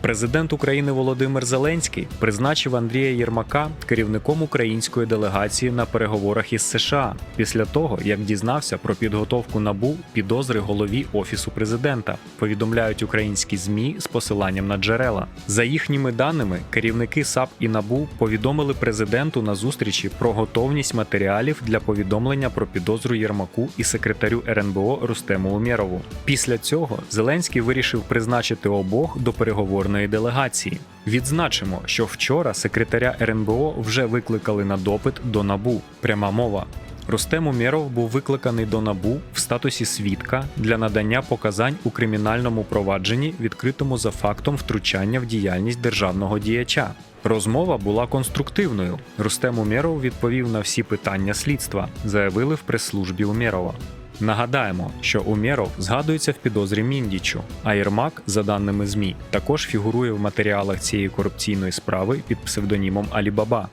Президент України Володимир Зеленський призначив Андрія Єрмака керівником української делегації на переговорах із США після того, як дізнався про підготовку набу підозри голові офісу президента. Повідомляють українські змі з посиланням на джерела. За їхніми даними, керівники САП і НАБУ повідомили президенту на зустрічі про готовність матеріалів для повідомлення про підозру Єрмаку і секретарю РНБО Рустему Умєрову. Після цього Зеленський вирішив призначити обох до переговорної делегації. Відзначимо, що вчора секретаря РНБО вже викликали на допит до НАБУ. Пряма мова. Рустем Умєров був викликаний до НАБУ в статусі свідка для надання показань у кримінальному провадженні, відкритому за фактом втручання в діяльність державного діяча. Розмова була конструктивною. Рустем Умєров відповів на всі питання слідства, заявили в прес-службі Умєрова. Нагадаємо, що Умєров згадується в підозрі Міндічу, а Єрмак, за даними ЗМІ, також фігурує в матеріалах цієї корупційної справи під псевдонімом Алібаба.